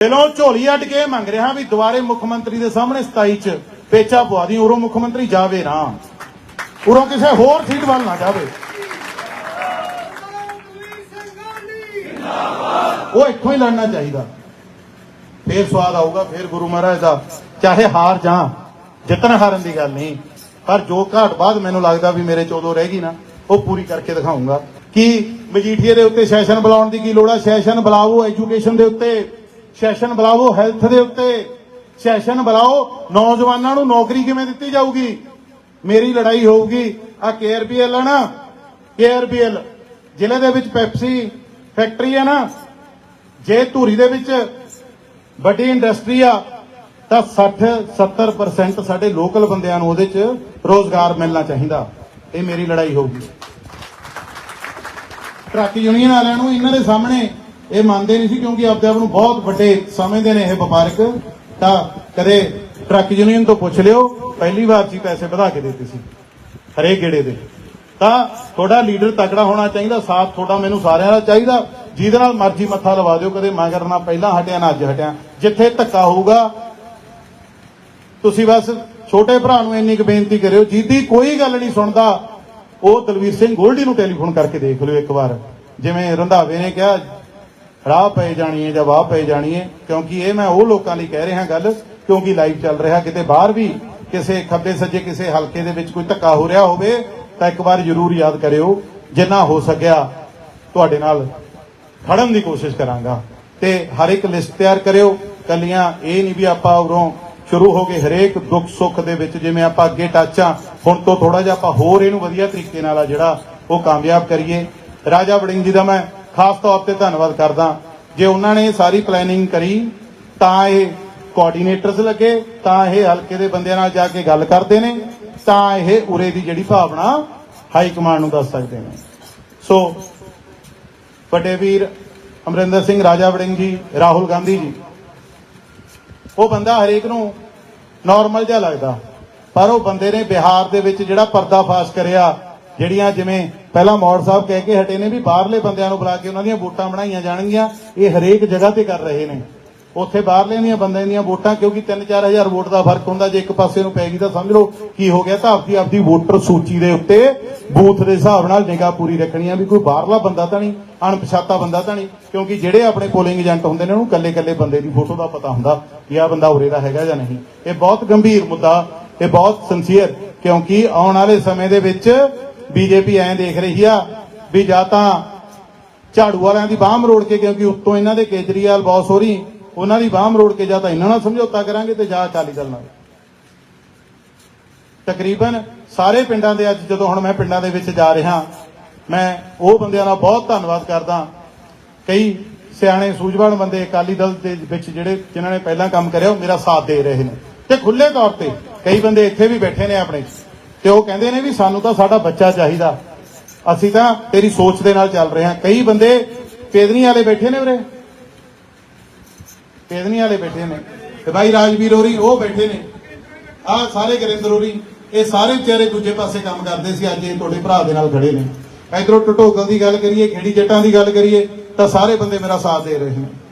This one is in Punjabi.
ਦਿਲੋਂ ਝੋਲੀ ਅੱਡ ਕੇ ਮੰਗ ਰਿਹਾ ਵੀ ਦੁਬਾਰੇ ਮੁੱਖ ਮੰਤਰੀ ਦੇ ਸਾਹਮਣੇ 27 ਚ ਪੇਚਾ ਪਵਾ ਦੀ, ਉਰੋਂ ਮੁੱਖ ਮੰਤਰੀ ਜਾਵੇ ਨਾ ਉਰੋਂ ਕਿਸੇ ਹੋਰ ਸੀਟ ਵੱਲ ਨਾ ਜਾਵੇ। ਉਹ ਇੱਥੋਂ ਹੀ ਲੜਨਾ ਚਾਹੀਦਾ। ਫੇਰ ਸਵਾਦ ਆਊਗਾ, ਫੇਰ ਗੁਰੂ ਮਹਾਰਾਜ ਦਾ, ਚਾਹੇ ਹਾਰ ਜਾ ਜਿੱਤਣ ਹਾਰਨ ਦੀ ਗੱਲ ਨਹੀਂ। ਪਰ ਜੋ ਘਾਟ ਬਾਅਦ ਮੈਨੂੰ ਲੱਗਦਾ ਵੀ ਮੇਰੇ 14 ਰਹਿ ਗਈ ਨਾ, ਉਹ ਪੂਰੀ ਕਰਕੇ ਦਿਖਾਉਂਗਾ ਕਿ ਮਜੀਠੀਏ ਦੇ ਉੱਤੇ ਸੈਸ਼ਨ ਬੁਲਾਉਣ ਦੀ ਕੀ ਲੋੜ ਆ? ਸੈਸ਼ਨ ਬੁਲਾਓ ਐਜੂਕੇਸ਼ਨ ਦੇ ਉੱਤੇ। ਸੈਸ਼ਨ ਬੁਲਾਓ ਹੈਲਥ ਦੇ ਉੱਤੇ। ਸੈਸ਼ਨ ਬੁਲਾਓ। ਨੌਜਵਾਨਾਂ ਨੂੰ ਨੌਕਰੀ ਕਿਵੇਂ ਦਿੱਤੀ ਜਾਊਗੀ? ਮੇਰੀ ਲੜਾਈ ਹੋਊਗੀ। ਆ ਕੇਆਰਪੀਐਲ ਹੈ ਨਾ। ਕੇਆਰਪੀਐਲ ਜ਼ਿਲ੍ਹੇ ਦੇ ਵਿੱਚ ਪੈਪਸੀ ਫੈਕਟਰੀ ਆ ਨਾ। ਜੇ ਧੂਰੀ ਦੇ ਵਿੱਚ ਵੱਡੀ ਇੰਡਸਟਰੀ ਆ, ਤਾਂ 60 70% ਸਾਡੇ ਲੋਕਲ ਬੰਦਿਆਂ ਨੂੰ ਉਹਦੇ 'ਚ ਰੋਜ਼ਗਾਰ ਮਿਲਣਾ ਚਾਹੀਦਾ। ਇਹ ਮੇਰੀ ਲੜਾਈ ਹੋਊਗੀ। ਟਰੱਕ ਯੂਨੀਅਨ ਵਾਲਿਆਂ ਨੂੰ ਇਹਨਾਂ ਦੇ ਸਾਹਮਣੇ ਇਹ ਮੰਨਦੇ ਨਹੀਂ ਸੀ ਕਿਉਂਕਿ ਆਪਦੇ ਆਪ ਨੂੰ ਬਹੁਤ ਵੱਡੇ ਸਮਝਦੇ ਨੇ ਇਹ ਵਪਾਰਕ। ਤਾਂ ਕਦੇ ਟਰੱਕ ਯੂਨੀਅਨ ਤੋਂ ਪੁੱਛ ਲਿਓ, ਪਹਿਲੀ ਵਾਰ ਜੀ ਪੈਸੇ ਵਧਾ ਕੇ ਦਿੱਤੇ ਸੀ, ਹਰੇਕ ਗੇੜੇ ਦੇ। ਤਾਂ ਤੁਹਾਡਾ ਲੀਡਰ ਤਕੜਾ ਹੋਣਾ ਚਾਹੀਦਾ, ਸਾਥ ਤੁਹਾਡਾ ਮੈਨੂੰ ਸਾਰਿਆਂ ਦਾ ਚਾਹੀਦਾ। ਜਿਹਦੇ ਨਾਲ ਮਰਜ਼ੀ ਮੱਥਾ ਲਵਾ ਦਿਓ, ਕਦੇ ਮਗਰ ਨਾ ਪਹਿਲਾਂ ਹਟਿਆ, ਨਾ ਅੱਜ ਹਟਿਆ। ਜਿੱਥੇ ਧੱਕਾ ਹੋਊਗਾ, ਤੁਸੀਂ ਬਸ ਛੋਟੇ ਭਰਾ ਨੂੰ ਇੰਨੀ ਕੁ ਬੇਨਤੀ ਕਰਿਓ, ਜਿਹਦੀ ਕੋਈ ਗੱਲ ਨਹੀਂ ਸੁਣਦਾ, ਉਹ ਦਲਵੀਰ ਸਿੰਘ ਗੋਲਡੀ ਨੂੰ ਟੈਲੀਫੋਨ ਕਰਕੇ ਦੇਖ ਲਿਓ ਇੱਕ ਵਾਰ। ਜਿਵੇਂ ਰੰਧਾਵੇ ਨੇ ਕਿਹਾ ਰਾਹ ਪਏ ਜਾਣੀ ਜਾਂ ਵਾਹ ਪਏ ਜਾਣੀ ਕਿਉਂਕਿ ਇਹ ਮੈਂ ਉਹ ਲੋਕਾਂ ਲਈ ਕਹਿ ਰਿਹਾ ਗੱਲ, ਕਿਉਂਕਿ ਲਾਈਵ ਚੱਲ ਰਿਹਾ, ਕਿਤੇ ਬਾਹਰ ਵੀ ਕਿਸੇ ਖੱਬੇ ਸੱਜੇ ਕਿਸੇ ਹਲਕੇ ਦੇ ਵਿੱਚ ਕੋਈ ਧੱਕਾ ਹੋ ਰਿਹਾ ਹੋਵੇ, ਤਾਂ ਇੱਕ ਵਾਰ ਜ਼ਰੂਰ ਯਾਦ ਕਰਿਓ, ਜਿੰਨਾ ਹੋ ਸਕਿਆ ਤੁਹਾਡੇ ਨਾਲ ਖੜਨ ਦੀ ਕੋਸ਼ਿਸ਼ ਕਰਾਂਗਾ। ਤੇ ਹਰ ਇੱਕ ਲਿਸਟ ਤਿਆਰ ਕਰਿਓ, ਕੱਲੀਆਂ ਇਹ ਨਹੀਂ ਵੀ ਆਪਾਂ ਉਰੋਂ ਸ਼ੁਰੂ ਹੋ ਗਏ ਹਰੇਕ ਦੁੱਖ ਸੁੱਖ ਦੇ ਵਿੱਚ, ਜਿਵੇਂ ਆਪਾਂ ਅੱਗੇ ਟਾਚਾਂ ਹੁਣ ਤੋਂ ਥੋੜਾ ਜਿਹਾ ਆਪਾਂ ਹੋਰ ਇਹਨੂੰ ਵਧੀਆ ਤਰੀਕੇ ਨਾਲ ਆ ਜਿਹੜਾ ਉਹ ਕਾਮਯਾਬ ਕਰੀਏ। ਰਾਜਾ ਵੜਿੰਗ ਜੀ ਦਾ ਮੈਂ ਖਾਸ ਤੌਰ ਤੇ ਧੰਨਵਾਦ ਕਰਦਾ ਜੇ ਉਹਨਾਂ ਨੇ ਸਾਰੀ ਪਲੈਨਿੰਗ ਕਰੀ, ਤਾਂ ਇਹ ਕੋਆਰਡੀਨੇਟਰਸ ਲੱਗੇ, ਤਾਂ ਇਹ ਹਲਕੇ ਦੇ ਬੰਦਿਆਂ ਨਾਲ ਜਾ ਕੇ ਗੱਲ ਕਰਦੇ ਨੇ, ਤਾਂ ਇਹ ਉਰੇ ਦੀ ਜਿਹੜੀ ਭਾਵਨਾ ਹਾਈ ਕਮਾਂਡ ਨੂੰ ਦੱਸ ਸਕਦੇ ਨੇ। ਸੋ ਵੱਡੇ ਵੀਰ ਅਮਰਿੰਦਰ ਸਿੰਘ ਰਾਜਾ ਵੜਿੰਗ ਜੀ, ਰਾਹੁਲ ਗਾਂਧੀ ਜੀ, ਉਹ ਬੰਦਾ ਹਰੇਕ ਨੂੰ ਨਾਰਮਲ ਜਿਹਾ ਲੱਗਦਾ, ਪਰ ਉਹ ਬੰਦੇ ਨੇ ਬਿਹਾਰ ਦੇ ਵਿੱਚ ਜਿਹੜਾ ਪਰਦਾਫਾਸ਼ ਕਰਿਆ ਜਿਹੜੀਆਂ ਜਿਵੇਂ ਪਹਿਲਾਂ ਮੌੜ ਸਾਹਿਬ ਕਹਿ ਕੇ ਹਟੇ ਨੇ ਵੀ ਬਾਹਰਲੇ ਬੰਦਿਆਂ ਨੂੰ ਬੁਲਾ ਕੇ ਉਹਨਾਂ ਦੀਆਂ ਵੋਟਾਂ ਬਣਾਈਆਂ ਜਾਣਗੀਆਂ, ਇਹ ਹਰੇਕ ਜਗ੍ਹਾ ਤੇ ਕਰ ਰਹੇ ਨੇ। ਉੱਥੇ ਬਾਹਰਲੇ ਦੀਆਂ ਬੰਦਿਆਂ ਦੀਆਂ ਵੋਟਾਂ, ਕਿਉਂਕਿ 3-4000 ਵੋਟ ਦਾ ਫ਼ਰਕ ਹੁੰਦਾ, ਜੇ ਇੱਕ ਪਾਸੇ ਨੂੰ ਪੈ ਗਈ ਤਾਂ ਸਮਝ ਲਓ ਕੀ ਹੋ ਗਿਆ, ਤਾਂ ਆਪਦੀ ਆਪਦੀ ਵੋਟਰ ਸੂਚੀ ਦੇ ਉੱਤੇ ਬੂਥ ਦੇ ਹਿਸਾਬ ਨਾਲ ਨਿਗਾਹ ਪੂਰੀ ਰੱਖਣੀ ਆ ਵੀ ਕੋਈ ਬਾਹਰਲਾ ਬੰਦਾ ਤਾਂ ਨਹੀਂ, ਅਣਪਛਾਤਾ ਬੰਦਾ ਤਾਂ ਨਹੀਂ, ਕਿਉਂਕਿ ਜਿਹੜੇ ਆਪਣੇ ਪੋਲਿੰਗ ਏਜੰਟ ਹੁੰਦੇ ਨੇ, ਉਹਨੂੰ ਕੱਲੇ-ਕੱਲੇ ਬੰਦੇ ਦੀ ਫੋਟੋ ਦਾ ਪਤਾ ਹੁੰਦਾ ਕਿ ਆਹ ਬੰਦਾ ਉਰੇ ਦਾ ਹੈਗਾ ਜਾਂ ਨਹੀਂ। ਇਹ ਬਹੁਤ ਗੰਭੀਰ ਮੁੱਦਾ, ਇਹ ਬਹੁਤ ਸਿੰਸੀਅਰ ਕਿਉਂਕਿ ਆਉਣ ਵਾਲੇ ਸਮੇਂ ਦੇ ਵਿੱਚ ਬੀਜੇਪੀ ਐਂ ਦੇਖ ਰਹੀ ਆ ਵੀ ਜਾਂ ਤਾਂ ਝਾੜੂ ਵਾਲਿਆਂ ਦੀ ਬਾਹ ਮਰੋੜ ਕੇ, ਕਿਉਂਕਿ ਉੱਤੋਂ ਇਹਨਾਂ ਦੇ ਕੇਜਰੀਵਾਲ ਬਹੁਤ ਹੋ ਉਹਨਾਂ ਦੀ ਬਾਹ ਮਰੋੜ ਕੇ ਜਾਂ ਤਾਂ ਇਹਨਾਂ ਨਾਲ ਸਮਝੌਤਾ ਕਰਾਂਗੇ ਤੇ ਜਾਂ ਅਕਾਲੀ ਦਲ ਨਾਲ। ਤਕਰੀਬਨ ਸਾਰੇ ਪਿੰਡਾਂ ਦੇ ਅੱਜ ਜਦੋਂ ਹੁਣ ਮੈਂ ਪਿੰਡਾਂ ਦੇ ਵਿੱਚ ਜਾ ਰਿਹਾ, ਮੈਂ ਉਹ ਬੰਦਿਆਂ ਦਾ ਬਹੁਤ ਧੰਨਵਾਦ ਕਰਦਾ। ਕਈ ਸਿਆਣੇ ਸੂਝਵਾਨ ਬੰਦੇ ਅਕਾਲੀ ਦਲ ਦੇ ਵਿੱਚ ਜਿਹੜੇ, ਜਿਨ੍ਹਾਂ ਨੇ ਪਹਿਲਾਂ ਕੰਮ ਕਰਿਆ, ਉਹ ਮੇਰਾ ਸਾਥ ਦੇ ਰਹੇ ਨੇ। ਤੇ ਖੁੱਲੇ ਤੌਰ ਤੇ ਕਈ ਬੰਦੇ ਇੱਥੇ ਵੀ ਬੈਠੇ ਨੇ ਆਪਣੇ। ਤੇ ਉਹ ਕਹਿੰਦੇ ਨੇ ਵੀ ਸਾਨੂੰ ਤਾਂ ਸਾਡਾ ਬੱਚਾ ਚਾਹੀਦਾ। ਅਸੀਂ ਤਾਂ ਤੇਰੀ ਸੋਚ ਦੇ ਨਾਲ ਚੱਲ ਰਹੇ ਹਾਂ। ਕਈ ਬੰਦੇ ਪੇਦਨੀ ਵਾਲੇ ਬੈਠੇ ਨੇ ਉਰੇ। ਪੇਦਨੀ ਵਾਲੇ ਬੈਠੇ ਨੇ। ਤੇ ਭਾਈ ਰਾਜਵੀਰ ਹੋਰੀ, ਉਹ ਬੈਠੇ ਨੇ। ਆਹ ਸਾਰੇ ਗਰਿੰਦਰ ਹੋਰੀ, ਇਹ ਸਾਰੇ ਵਿਚਾਰੇ ਦੂਜੇ ਪਾਸੇ ਕੰਮ ਕਰਦੇ ਸੀ। ਅੱਜ ਇਹ ਤੁਹਾਡੇ ਭਰਾ ਦੇ ਨਾਲ ਖੜੇ ਨੇ। ਇਧਰੋਂ ਟਟੋਕਲ ਦੀ ਗੱਲ ਕਰੀਏ, ਖੇੜੀ ਜੱਟਾਂ ਦੀ ਗੱਲ ਕਰੀਏ, ਤਾਂ ਸਾਰੇ ਬੰਦੇ ਮੇਰਾ ਸਾਥ ਦੇ ਰਹੇ ਨੇ।